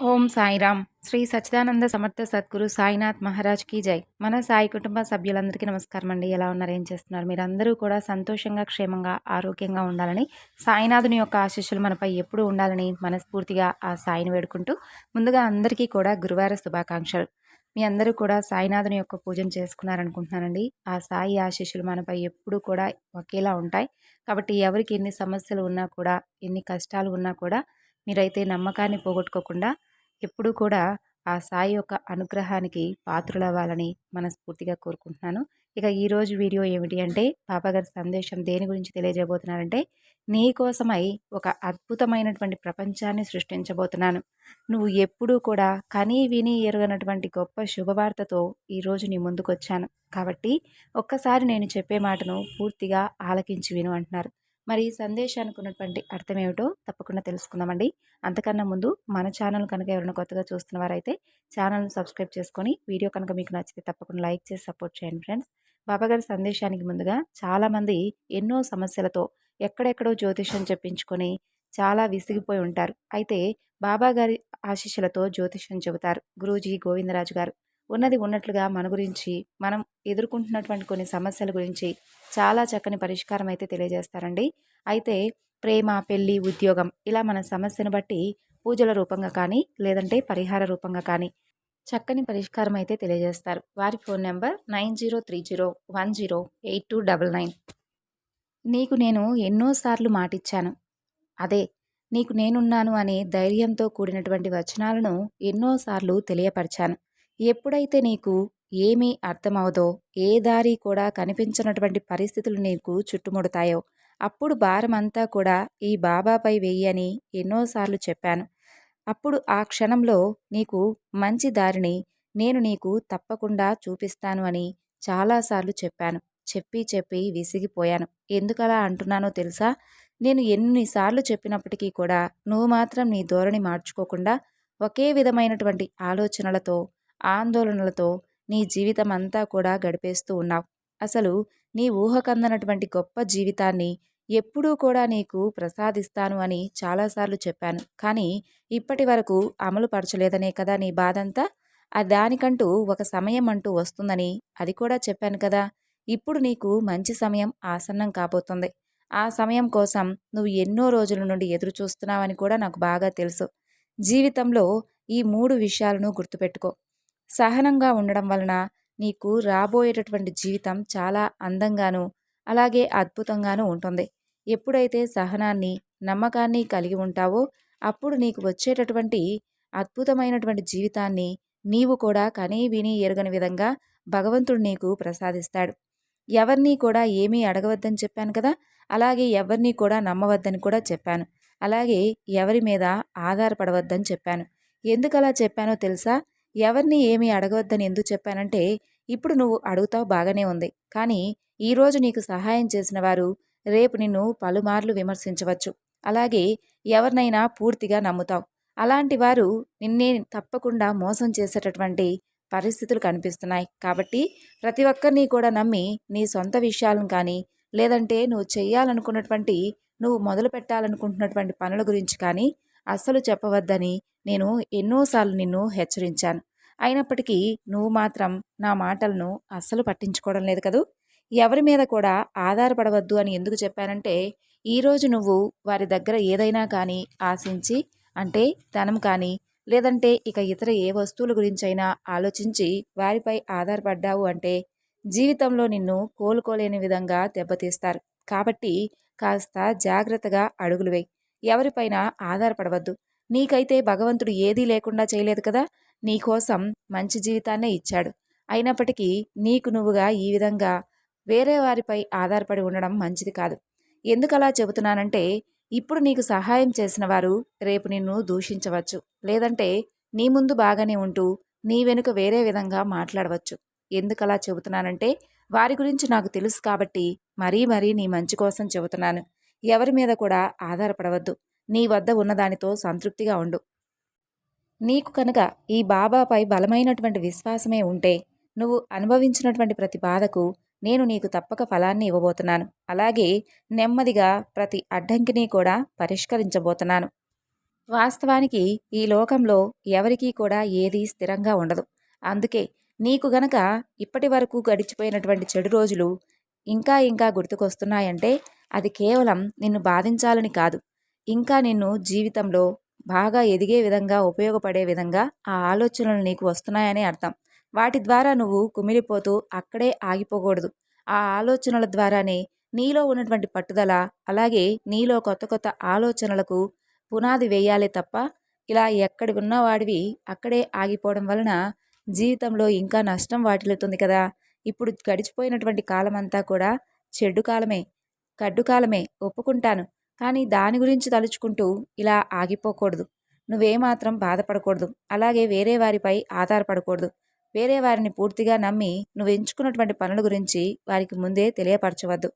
ఓం సాయిరామ్. శ్రీ సచిదానంద సమర్థ సద్గురు సాయినాథ్ మహారాజ్ కీ జై. మన సాయి కుటుంబ సభ్యులందరికీ నమస్కారం అండి. ఎలా ఉన్నారు? ఏం చేస్తున్నారు? మీరందరూ కూడా సంతోషంగా క్షేమంగా ఆరోగ్యంగా ఉండాలని సాయినాథుని యొక్క ఆశీస్సులు మనపై ఎప్పుడూ ఉండాలని మనస్ఫూర్తిగా ఆ సాయిని వేడుకుంటూ ముందుగా అందరికీ కూడా గురువార శుభాకాంక్షలు. మీ అందరూ కూడా సాయినాథుని యొక్క పూజను చేసుకున్నారనుకుంటున్నానండి. ఆ సాయి ఆశీస్సులు మనపై ఎప్పుడూ కూడా ఒకేలా ఉంటాయి. కాబట్టి ఎవరికి ఎన్ని సమస్యలు ఉన్నా కూడా ఎన్ని కష్టాలు ఉన్నా కూడా మీరైతే నమ్మకాన్ని పోగొట్టుకోకుండా ఎప్పుడూ కూడా ఆ సాయి యొక్క అనుగ్రహానికి పాత్రులవ్వాలని మనస్ఫూర్తిగా కోరుకుంటున్నాను. ఇక ఈరోజు వీడియో ఏమిటి అంటే పాపగారి సందేశం దేని గురించి తెలియజేయబోతున్నానంటే నీ కోసమై ఒక అద్భుతమైనటువంటి ప్రపంచాన్ని సృష్టించబోతున్నాను. నువ్వు ఎప్పుడూ కూడా కనీ విని ఎరుగనటువంటి గొప్ప శుభవార్తతో ఈరోజు నీ ముందుకొచ్చాను. కాబట్టి ఒక్కసారి నేను చెప్పే మాటను పూర్తిగా ఆలకించి విను అంటున్నారు. మరి ఈ సందేశానికి ఉన్నటువంటి అర్థం ఏమిటో తప్పకుండా తెలుసుకుందామండి. అంతకన్నా ముందు మన ఛానల్ కనుక ఎవరైనా కొత్తగా చూస్తున్న వారైతే ఛానల్ని సబ్స్క్రైబ్ చేసుకొని వీడియో కనుక మీకు నచ్చితే తప్పకుండా లైక్ చేసి సపోర్ట్ చేయండి ఫ్రెండ్స్. బాబాగారి సందేశానికి ముందుగా చాలామంది ఎన్నో సమస్యలతో ఎక్కడెక్కడో జ్యోతిషం చెప్పించుకొని చాలా విసిగిపోయి ఉంటారు. అయితే బాబా గారి ఆశీస్సులతో జ్యోతిషం చెబుతారు గురూజీ గోవిందరాజు గారు. ఉన్నది ఉన్నట్లుగా మన గురించి మనం ఎదుర్కొంటున్నటువంటి కొన్ని సమస్యల గురించి చాలా చక్కని పరిష్కారం అయితే తెలియజేస్తారండి. అయితే ప్రేమ పెళ్ళి ఉద్యోగం ఇలా మన సమస్యను బట్టి పూజల రూపంగా కానీ లేదంటే పరిహార రూపంగా కానీ చక్కని పరిష్కారం అయితే తెలియజేస్తారు. వారి phone number nine zero three zero one zero eight two double nine. నీకు నేను ఎన్నోసార్లు మాటిచ్చాను. అదే నీకు నేనున్నాను అనే ధైర్యంతో కూడినటువంటి వచనాలను ఎన్నోసార్లు తెలియపరిచాను. ఎప్పుడైతే నీకు ఏమీ అర్థమవదో ఏ దారి కూడా కనిపించినటువంటి పరిస్థితులు నీకు చుట్టుముడతాయో అప్పుడు భారమంతా కూడా ఈ బాబాపై వెయ్యని ఎన్నోసార్లు చెప్పాను. అప్పుడు ఆ క్షణంలో నీకు మంచి దారిని నేను నీకు తప్పకుండా చూపిస్తాను అని చాలాసార్లు చెప్పాను. చెప్పి చెప్పి విసిగిపోయాను. ఎందుకలా అంటున్నానో తెలుసా? నేను ఎన్నిసార్లు చెప్పినప్పటికీ కూడా నువ్వు మాత్రం నీ ధోరణి మార్చుకోకుండా ఒకే విధమైనటువంటి ఆలోచనలతో ఆందోళనలతో నీ జీవితం అంతా కూడా గడిపేస్తూ ఉన్నావు. అసలు నీ ఊహకందనటువంటి గొప్ప జీవితాన్ని ఎప్పుడూ కూడా నీకు ప్రసాదిస్తాను అని చాలాసార్లు చెప్పాను. కానీ ఇప్పటి వరకు అమలు పరచలేదనే కదా నీ బాధంతా? దానికంటూ ఒక సమయం అంటూ వస్తుందని అది కూడా చెప్పాను కదా! ఇప్పుడు నీకు మంచి సమయం ఆసన్నం కాబోతుంది. ఆ సమయం కోసం నువ్వు ఎన్నో రోజుల నుండి ఎదురు చూస్తున్నావని కూడా నాకు బాగా తెలుసు. జీవితంలో ఈ మూడు విషయాలను గుర్తుపెట్టుకో. సహనంగా ఉండడం వలన నీకు రాబోయేటటువంటి జీవితం చాలా అందంగాను అలాగే అద్భుతంగాను ఉంటుంది. ఎప్పుడైతే సహనాన్ని నమ్మకాన్ని కలిగి ఉంటావో అప్పుడు నీకు వచ్చేటటువంటి అద్భుతమైనటువంటి జీవితాన్ని నీవు కూడా కనీ విని ఎరగని విధంగా భగవంతుడు నీకు ప్రసాదిస్తాడు. ఎవరిని కూడా ఏమీ అడగవద్దని చెప్పాను కదా? అలాగే ఎవరిని కూడా నమ్మవద్దని కూడా చెప్పాను. అలాగే ఎవరి మీద ఆధారపడవద్దని చెప్పాను. ఎందుకలా చెప్పానో తెలుసా? ఎవరిని ఏమీ అడగవద్దని ఎందుకు చెప్పానంటే ఇప్పుడు నువ్వు అడుగుతావు బాగానే ఉంది. కానీ ఈరోజు నీకు సహాయం చేసిన వారు రేపు నిన్ను పలుమార్లు విమర్శించవచ్చు. అలాగే ఎవరినైనా పూర్తిగా నమ్ముతావు. అలాంటి వారు నిన్నే తప్పకుండా మోసం చేసేటటువంటి పరిస్థితులు కనిపిస్తున్నాయి. కాబట్టి ప్రతి ఒక్కరిని కూడా నమ్మి నీ సొంత విషయాలను కానీ లేదంటే నువ్వు చేయాలనుకున్నటువంటి నువ్వు మొదలు పెట్టాలనుకుంటున్నటువంటి పనుల గురించి కానీ అస్సలు చెప్పవద్దని నేను ఎన్నోసార్లు నిన్ను హెచ్చరించాను. అయినప్పటికీ నువ్వు మాత్రం నా మాటలను అస్సలు పట్టించుకోవడం లేదు కదూ? ఎవరి మీద కూడా ఆధారపడవద్దు అని ఎందుకు చెప్పానంటే ఈరోజు నువ్వు వారి దగ్గర ఏదైనా కానీ ఆశించి అంటే ధనం కానీ లేదంటే ఇక ఇతర ఏ వస్తువుల గురించైనా ఆలోచించి వారిపై ఆధారపడ్డావు అంటే జీవితంలో నిన్ను కోలుకోలేని విధంగా దెబ్బతీస్తారు. కాబట్టి కాస్త జాగ్రత్తగా అడుగులు వేయి. ఎవరిపైన ఆధారపడవద్దు. నీకైతే భగవంతుడు ఏదీ లేకుండా చేయలేదు కదా? నీకోసం మంచి జీవితాన్నే ఇచ్చాడు. అయినప్పటికీ నీకు నువ్వుగా ఈ విధంగా వేరే వారిపై ఆధారపడి ఉండడం మంచిది కాదు. ఎందుకలా చెబుతున్నానంటే ఇప్పుడు నీకు సహాయం చేసిన వారు రేపు నిన్ను దూషించవచ్చు. లేదంటే నీ ముందు బాగానే ఉంటూ నీ వెనుక వేరే విధంగా మాట్లాడవచ్చు. ఎందుకలా చెబుతున్నానంటే వారి గురించి నాకు తెలుసు కాబట్టి మరీ మరీ నీ మంచి కోసం చెబుతున్నాను. ఎవరి మీద కూడా ఆధారపడవద్దు. నీ వద్ద ఉన్నదానితో సంతృప్తిగా ఉండు. నీకు కనుక ఈ బాబాపై బలమైనటువంటి విశ్వాసమే ఉంటే నువ్వు అనుభవించినటువంటి ప్రతి బాధకు నేను నీకు తప్పక ఫలాన్ని ఇవ్వబోతున్నాను. అలాగే నెమ్మదిగా ప్రతి అడ్డంకిని కూడా పరిష్కరించబోతున్నాను. వాస్తవానికి ఈ లోకంలో ఎవరికీ కూడా ఏదీ స్థిరంగా ఉండదు. అందుకే నీకు గనక ఇప్పటి వరకు గడిచిపోయినటువంటి చెడు రోజులు ఇంకా ఇంకా గుర్తుకొస్తున్నాయంటే అది కేవలం నిన్ను బాధించాలని కాదు. ఇంకా నిన్ను జీవితంలో బాగా ఎదిగే విధంగా ఉపయోగపడే విధంగా ఆ ఆలోచనలు నీకు వస్తున్నాయని అర్థం. వాటి ద్వారా నువ్వు కుమిలిపోతూ అక్కడే ఆగిపోకూడదు. ఆ ఆలోచనల ద్వారానే నీలో ఉన్నటువంటి పట్టుదల అలాగే నీలో కొత్త కొత్త ఆలోచనలకు పునాది వేయాలి తప్ప ఇలా ఎక్కడి ఉన్నవాడివి అక్కడే ఆగిపోవడం వలన జీవితంలో ఇంకా నష్టం వాటిల్లుతుంది కదా. ఇప్పుడు గడిచిపోయినటువంటి కాలం అంతా కూడా చెడ్డు కాలమే కడ్డు కాలమే ఒప్పుకుంటాను. కానీ దాని గురించి తలుచుకుంటూ ఇలా ఆగిపోకూడదు. నువ్వేమాత్రం బాధపడకూడదు. అలాగే వేరే వారిపై ఆధారపడకూడదు. వేరే వారిని పూర్తిగా నమ్మి నువ్వు ఎంచుకున్నటువంటి పనుల గురించి వారికి ముందే తెలియపరచవద్దు.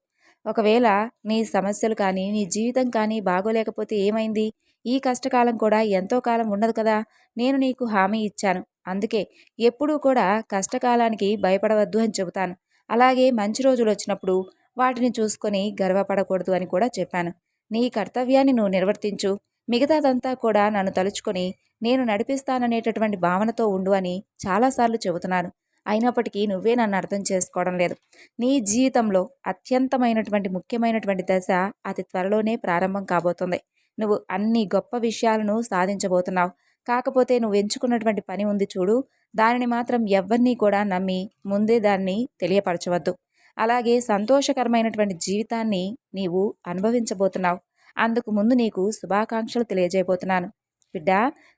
ఒకవేళ నీ సమస్యలు కానీ నీ జీవితం కానీ బాగోలేకపోతే ఏమైంది? ఈ కష్టకాలం కూడా ఎంతో కాలం ఉండదు కదా? నేను నీకు హామీ ఇచ్చాను. అందుకే ఎప్పుడూ కూడా కష్టకాలానికి భయపడవద్దు అని చెబుతాను. అలాగే మంచి రోజులు వచ్చినప్పుడు వాటిని చూసుకొని గర్వపడకూడదు అని కూడా చెప్పాను. నీ కర్తవ్యాన్ని నువ్వు నిర్వర్తించు. మిగతాదంతా కూడా నన్ను తలుచుకొని నేను నడిపిస్తాననేటటువంటి భావనతో ఉండు అని చాలాసార్లు చెబుతున్నాను. అయినప్పటికీ నువ్వే నన్ను అర్థం చేసుకోవడం లేదు. నీ జీవితంలో అత్యంతమైనటువంటి ముఖ్యమైనటువంటి దశ అతి త్వరలోనే ప్రారంభం కాబోతుంది. నువ్వు అన్ని గొప్ప విషయాలను సాధించబోతున్నావు. కాకపోతే నువ్వు ఎంచుకున్నటువంటి పని ఉంది చూడు. దానిని మాత్రం ఎవరినీ కూడా నమ్మి ముందే దాన్ని తెలియపరచవద్దు. అలాగే సంతోషకరమైనటువంటి జీవితాన్ని నీవు అనుభవించబోతున్నావు. అందుకు ముందు నీకు శుభాకాంక్షలు తెలియజేయబోతున్నాను. బిడ్డ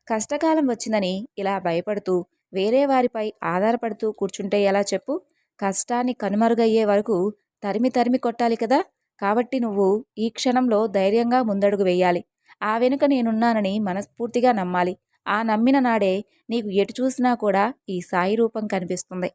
కష్టకాలం వచ్చిందని ఇలా భయపడుతూ వేరే వారిపై ఆధారపడుతూ కూర్చుంటే ఎలా చెప్పు? కష్టాన్ని కనుమరుగయ్యే వరకు తరిమి తరిమి కొట్టాలి కదా? కాబట్టి నువ్వు ఈ క్షణంలో ధైర్యంగా ముందడుగు వేయాలి. ఆ వెనుక నేనున్నానని మనస్ఫూర్తిగా నమ్మాలి. ఆ నమ్మిన నాడే నీకు ఎటు చూసినా కూడా ఈ సాయి రూపం కనిపిస్తుంది.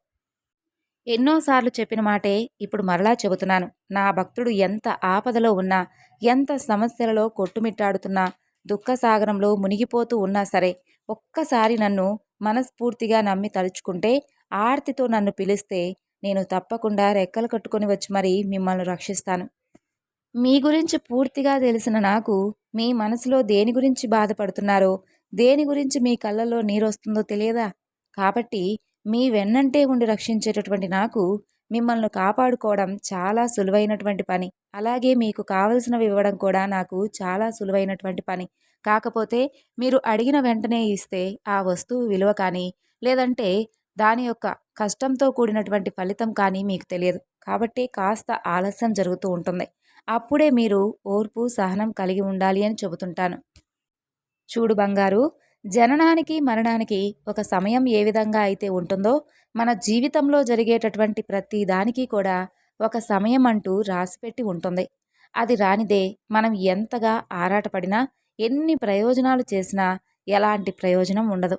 ఎన్నోసార్లు చెప్పిన మాటే ఇప్పుడు మరలా చెబుతున్నాను. నా భక్తుడు ఎంత ఆపదలో ఉన్నా ఎంత సమస్యలలో కొట్టుమిట్టాడుతున్నా దుఃఖసాగరంలో మునిగిపోతూ ఉన్నా సరే ఒక్కసారి నన్ను మనస్ఫూర్తిగా నమ్మి తలుచుకుంటే ఆర్తితో నన్ను పిలిస్తే నేను తప్పకుండా రెక్కలు కట్టుకొని వచ్చి మరీ మిమ్మల్ని రక్షిస్తాను. మీ గురించి పూర్తిగా తెలిసిన నాకు మీ మనసులో దేని గురించి బాధపడుతున్నారో దేని గురించి మీ కళ్ళల్లో నీరొస్తుందో తెలియదా? కాబట్టి మీ వెన్నంటే ఉండి రక్షించేటటువంటి నాకు మిమ్మల్ని కాపాడుకోవడం చాలా సులువైనటువంటి పని. అలాగే మీకు కావలసినవి ఇవ్వడం కూడా నాకు చాలా సులువైనటువంటి పని. కాకపోతే మీరు అడిగిన వెంటనే ఇస్తే ఆ వస్తువు విలువ కానీ లేదంటే దాని యొక్క కష్టంతో కూడినటువంటి ఫలితం కానీ మీకు తెలియదు. కాబట్టి కాస్త ఆలస్యం జరుగుతూ ఉంటుంది. అప్పుడే మీరు ఓర్పు సహనం కలిగి ఉండాలి అని చెబుతుంటాను. చూడు బంగారు జననానికి మరణానికి ఒక సమయం ఏ విధంగా అయితే ఉంటుందో మన జీవితంలో జరిగేటటువంటి ప్రతి దానికి కూడా ఒక సమయం అంటూ రాసిపెట్టి ఉంటుంది. అది రానిదే మనం ఎంతగా ఆరాటపడినా ఎన్ని ప్రయోజనాలు చేసినా ఎలాంటి ప్రయోజనం ఉండదు.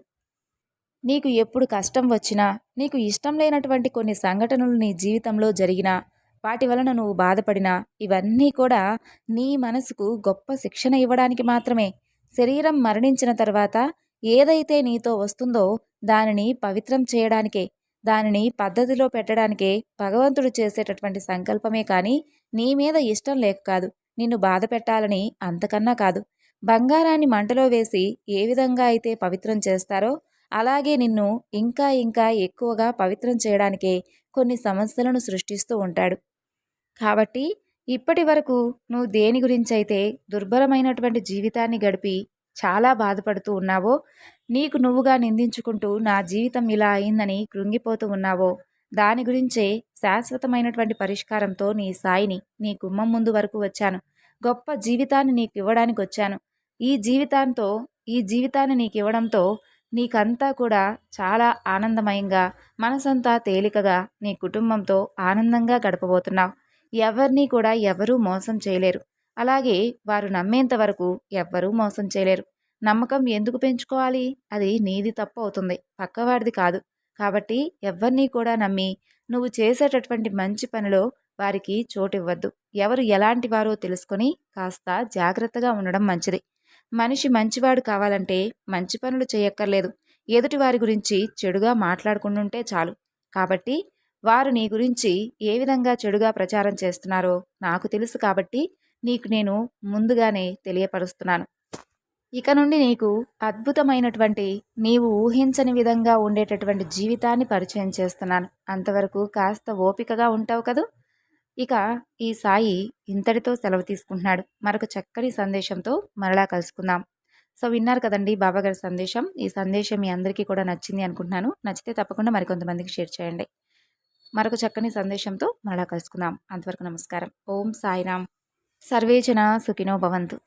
నీకు ఎప్పుడు కష్టం వచ్చినా నీకు ఇష్టం లేనటువంటి కొన్ని సంఘటనలు నీ జీవితంలో జరిగినా వాటి వలన నువ్వు బాధపడినా ఇవన్నీ కూడా నీ మనసుకు గొప్ప శిక్షణ ఇవ్వడానికి మాత్రమే శరీరం మరణించిన తర్వాత ఏదైతే నీతో వస్తుందో దానిని పవిత్రం చేయడానికే దానిని పద్ధతిలో పెట్టడానికే భగవంతుడు చేసేటటువంటి సంకల్పమే కానీ నీ మీద ఇష్టం లేక కాదు. నిన్ను బాధ పెట్టాలని అంతకన్నా కాదు. బంగారాన్ని మంటలో వేసి ఏ విధంగా అయితే పవిత్రం చేస్తారో అలాగే నిన్ను ఇంకా ఇంకా ఎక్కువగా పవిత్రం చేయడానికే కొన్ని సమస్యలను సృష్టిస్తూ ఉంటాడు. కాబట్టి ఇప్పటి వరకు నువ్వు దేని గురించి అయితే దుర్భరమైనటువంటి జీవితాన్ని గడిపి చాలా బాధపడుతూ ఉన్నావో నీకు నువ్వుగా నిందించుకుంటూ నా జీవితం ఇలా అయిందని కృంగిపోతూ ఉన్నావో దాని గురించే శాశ్వతమైనటువంటి పరిష్కారంతో నీ సాయిని నీ గుమ్మం ముందు వరకు వచ్చాను. గొప్ప జీవితాన్ని నీకు ఇవ్వడానికి వచ్చాను. ఈ జీవితాంతో ఈ జీవితాన్ని నీకు ఇవ్వడంతో నీకంతా కూడా చాలా ఆనందమయంగా మనసంతా తేలికగా నీ కుటుంబంతో ఆనందంగా గడపబోతున్నావు. ఎవరిని కూడా ఎవరూ మోసం చేయలేరు. అలాగే వారు నమ్మేంత వరకు ఎవ్వరూ మోసం చేయలేరు. నమ్మకం ఎందుకు పెంచుకోవాలి? అది నీది తప్పు అవుతుంది. పక్కవాడిది కాదు. కాబట్టి ఎవరిని కూడా నమ్మి నువ్వు చేసేటటువంటి మంచి పనిలో వారికి చోటివ్వద్దు. ఎవరు ఎలాంటి వారో తెలుసుకొని కాస్త జాగ్రత్తగా ఉండడం మంచిది. మనిషి మంచివాడు కావాలంటే మంచి పనులు చేయక్కర్లేదు. ఎదుటి వారి గురించి చెడుగా మాట్లాడుకుంటుంటే చాలు. కాబట్టి వారు నీ గురించి ఏ విధంగా చెడుగా ప్రచారం చేస్తున్నారో నాకు తెలుసు కాబట్టి నీకు నేను ముందుగానే తెలియపరుస్తున్నాను. ఇక నుండి నీకు అద్భుతమైనటువంటి నీవు ఊహించని విధంగా ఉండేటటువంటి జీవితాన్ని పరిచయం చేస్తున్నాను. అంతవరకు కాస్త ఓపికగా ఉంటావు కదూ? ఇక ఈ సాయి ఇంతటితో సెలవు తీసుకుంటున్నాడు. మరొక చక్కని సందేశంతో మరలా కలుసుకుందాం. సో విన్నారు కదండి బాబాగారి సందేశం. ఈ సందేశం మీ అందరికీ కూడా నచ్చింది అనుకుంటున్నాను. నచ్చితే తప్పకుండా మరికొంతమందికి షేర్ చేయండి. మరొక చక్కని సందేశంతో మరలా కలుసుకుందాం. అంతవరకు నమస్కారం. ఓం సాయిరామ్. సర్వేజన సుఖినో భవంతు.